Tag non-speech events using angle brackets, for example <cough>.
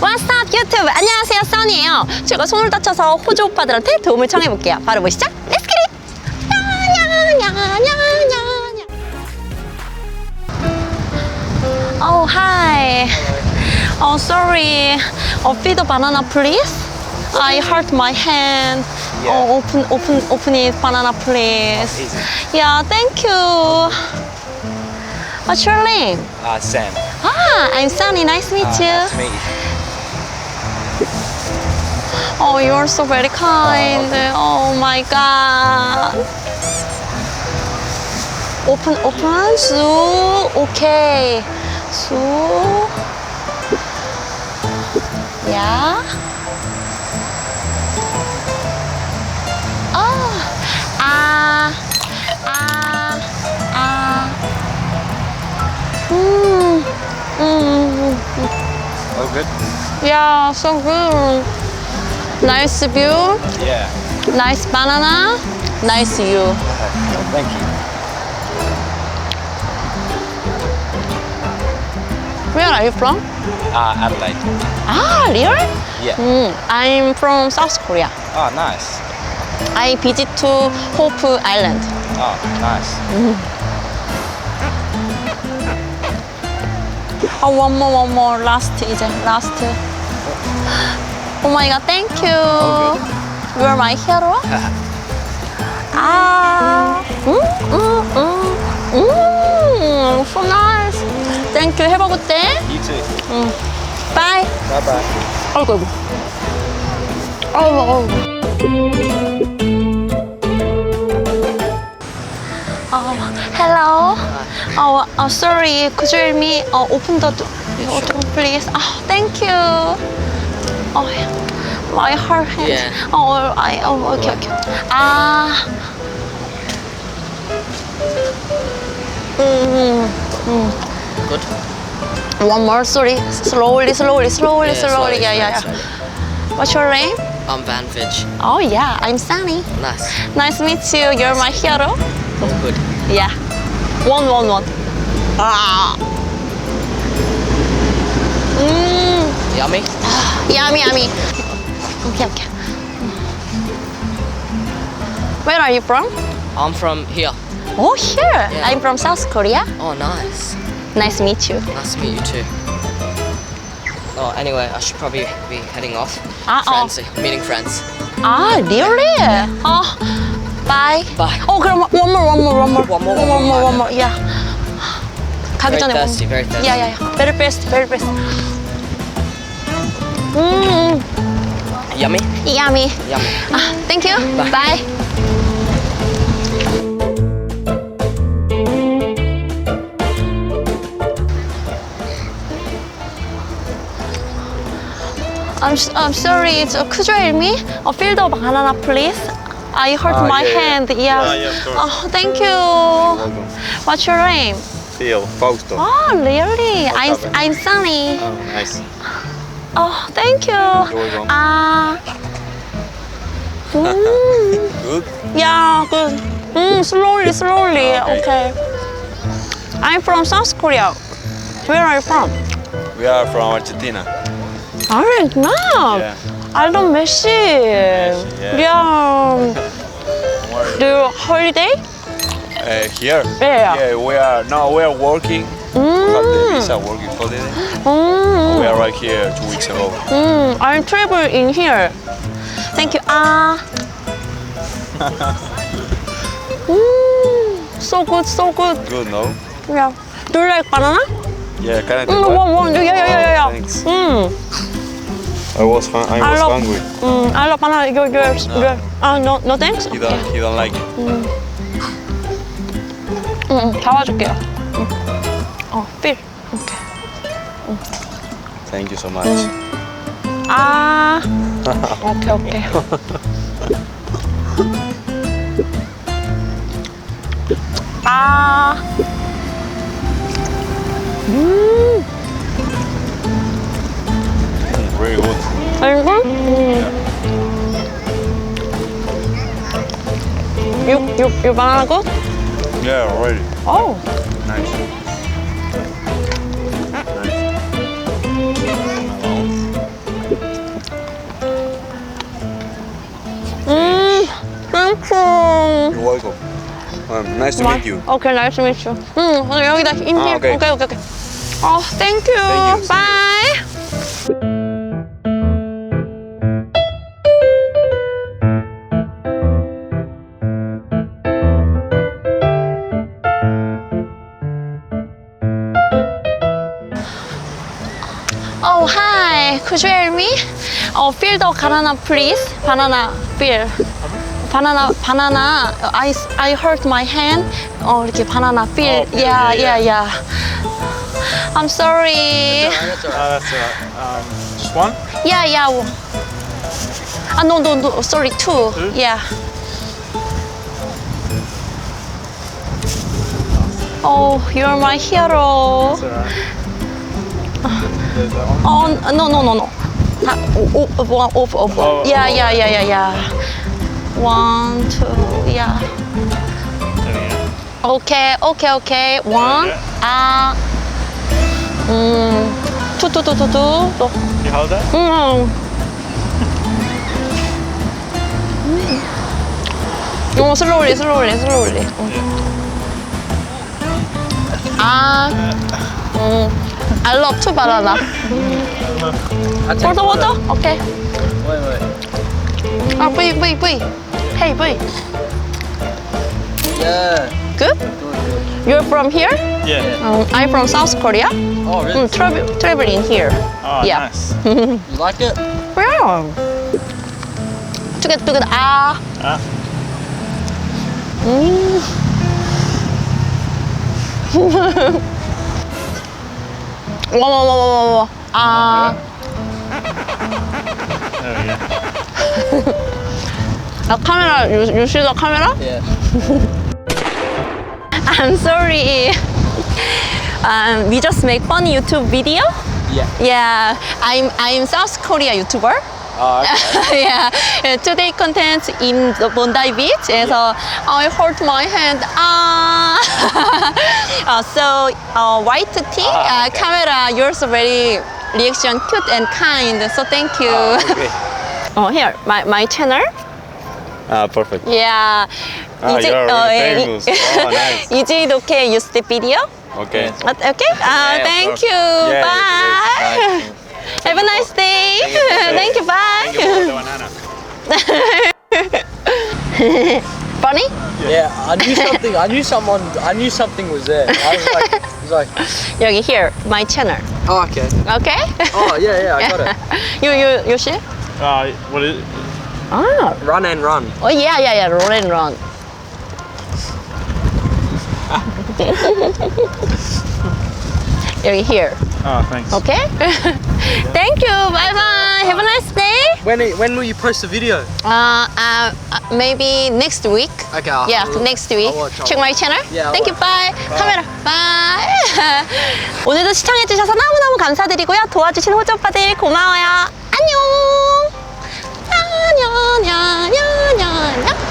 왓스탑 유튜브 안녕하세요 써니예요 제가 손을 다쳐서 호주 오빠들한테 도움을 청해볼게요 바로 보시죠 렛츠 기릿 Oh hi Oh sorry Oh feed the banana please I hurt my hand Yeah. Oh open open open it banana please Easy. Yeah thank you What's your name? Uh, Sam. Ah, I'm Sunny. Nice to meet Uh, you. Nice to meet you. Oh, you're so very kind. Oh my god. Open, open. 수. Okay. 수. Yeah. Oh. Ah. Ah. Ah. Mm. Mm. Oh, good. Yeah, so good. Nice view, Yeah. nice banana, nice you. Thank you. Where are you from? Uh, Adelaide. Ah, really? Yeah. Mm, I'm from South Korea. Oh, nice. I visit to Hope Island. Oh, nice. Oh, one more, one more. Last, 이제 last. Oh my god, thank you. You are my hero. ah, mm, mm, mm, mm, so nice. Thank you. Have a good day. You too. Bye. Bye bye. 아이고 아이고 아이고 아이고 어, hello. Oh, uh, sorry. Could you help me uh, open the door, door, please? Oh, thank you. Oh, yeah. my heart hand. Yeah. Oh, I. Oh, okay, okay. Ah. Mm, Good. one more. Sorry. Slowly, slowly, slowly, Yeah, slowly. slowly, Yeah, yeah, slowly, yeah. What's your name? I'm Van. Oh yeah, I'm Sunny. Nice. Nice to meet you. You're my hero. Oh, good. Yeah. One, one, one. Ah. Mmm. Yummy? Yummy, yummy. Okay, okay. Where are you from? I'm from here. Oh, here. Yeah. I'm from South Korea. Oh, nice. Nice to meet you. Nice to meet you too. Oh, anyway, I should probably be heading off. Ah, oh. friends, meeting friends. Ah, really? Oh, bye. Bye. 어, 그럼 one more, one more, one more, One more, one one more, more. one more. Yeah. 가기 Very 전에 one thirsty, more. very thirsty. Yeah, yeah, yeah. Very best, very best. 음, Yummy? yummy. Yummy. 아, thank you. Bye. Bye. I'm, s- I'm sorry. It's, uh, could you help me? Uh, fill the banana, please. I hurt Ah, my yeah, yeah. hand. Yeah. Ah, yeah, of course. Oh, thank you. Welcome. What's your name? Theo, Fausto. Oh, really? I'm, happened? I'm Sunny. Oh, nice. Oh, thank you. welcome. Ah. Mm. <laughs> Good. Yeah, good. Mm, slowly, slowly. Okay. Okay. I'm from South Korea. Where are you from? We are from Argentina. Argentina. Yeah. 알던 메시. yeah. Yeah. <laughs> Do you holiday? Uh, here? Yeah. Yeah, we are. No, we are working. We have the Mm. visa working holiday. Mm. We are right here two weeks ago. Mm, I'm travel in here. Thank you. Ah. <laughs> mm, so good, so good. Good, no? Yeah. Do you like banana? Yeah, can I take Mm, one? one, one. Yeah, yeah, yeah, yeah. Oh, thanks. Mm. I was, hun- I I was love- hungry. Mm, I love banana. You're, you're, you're. Ah, no, no thanks. He don't, he don't like it. 응, 응, 잡아줄게요. 응. 어, 필. 오케이. Thank you so much. 아. 오케이, 오케이. 아. 음, Very good. 이거? 음. 육, 육, 육 banana good? Yeah, already. Oh. Nice. Nice. Welcome. Um, nice to meet you. Okay, nice to meet you. 응, 오늘 여기다 인디. 아, 오케이, 오케이. 오케이, 오케이. 어, thank you. Thank you, Bye. Oh, hi. Could you help me? Oh, fill the banana, please. Banana, fill. Banana, banana. I, I hurt my hand. 어, 이렇게 banana fill. Oh, yeah, yeah, yeah, yeah. I'm sorry. That's alright. Uh, that's alright. Um, just one? Yeah, yeah. Ah, no, no, no. Sorry, two. Two? Yeah. Oh, you're my hero. It's alright. There's that one. Oh, no, no, no, no. 다, 오, 오, one, off, off. Oh, yeah, oh. yeah, yeah, yeah, yeah. One, two, yeah. 오케이, 오케이, 오케이. One, 아. 음, 투투투투투. 또. You hold that? 음. 어, 슬로울리, 슬로울리, 슬로울리. 아, 음. I love to banana. 아, 자, 폴더 워터? 오케이. Oh, wait, wait, puy. Hey, wait. Yeah. Good? You're from here? Yeah. Um, I'm from South Korea. Oh, really? Mm, tra- traveling here. Oh, yeah. nice. <laughs> You like it? Yeah. Tuget, tuget, ah. Ah. Mm. <laughs> whoa, whoa, whoa, whoa, whoa. Ah. 아, 카메라, you, you see the camera? Yeah. <laughs> I'm sorry. Um, we just make funny YouTube video. Yeah. Yeah, I'm I'm South Korea YouTuber. Oh, okay. <laughs> yeah, uh, today content in the Bondi Beach. 그래서 I hurt my hand. Ah. uh, <laughs> so uh, white tea, Ah, uh, okay. camera. Yours very reaction cute and kind. So thank you. Okay. Oh, here, my, my channel. Ah, perfect. Yeah. Ah, you are really famous. <laughs> oh, nice. EJ okay, use the video. Okay. Uh, Okay. Uh, Yeah, <laughs> thank you. Yeah, Bye. it's- Have a nice day. Thank you. <laughs> Bye. Bonnie? Yeah, I knew something. I knew someone. I knew something was there. I was like, like 여기 here my channel. oh okay. Okay? Oh yeah, yeah, I got it. you you you see? Uh, what is it? Ah. Run and run. Oh yeah yeah yeah. Roll and run. 여기 here. <laughs> Oh, thanks. Okay? <laughs> Thank you. Bye bye. Have a nice day. When when will you post the video? Uh, uh, uh, maybe next week. Okay. I'll Yeah, have a look. next week. I'll watch, I'll Check my channel. Yeah, I'll Thank you. watch. Bye. 카메라. Bye. <laughs> 오늘도 시청해주셔서 너무너무 감사드리고요. 도와주신 호주 오빠들 고마워요. 안녕. 냐냐냐냐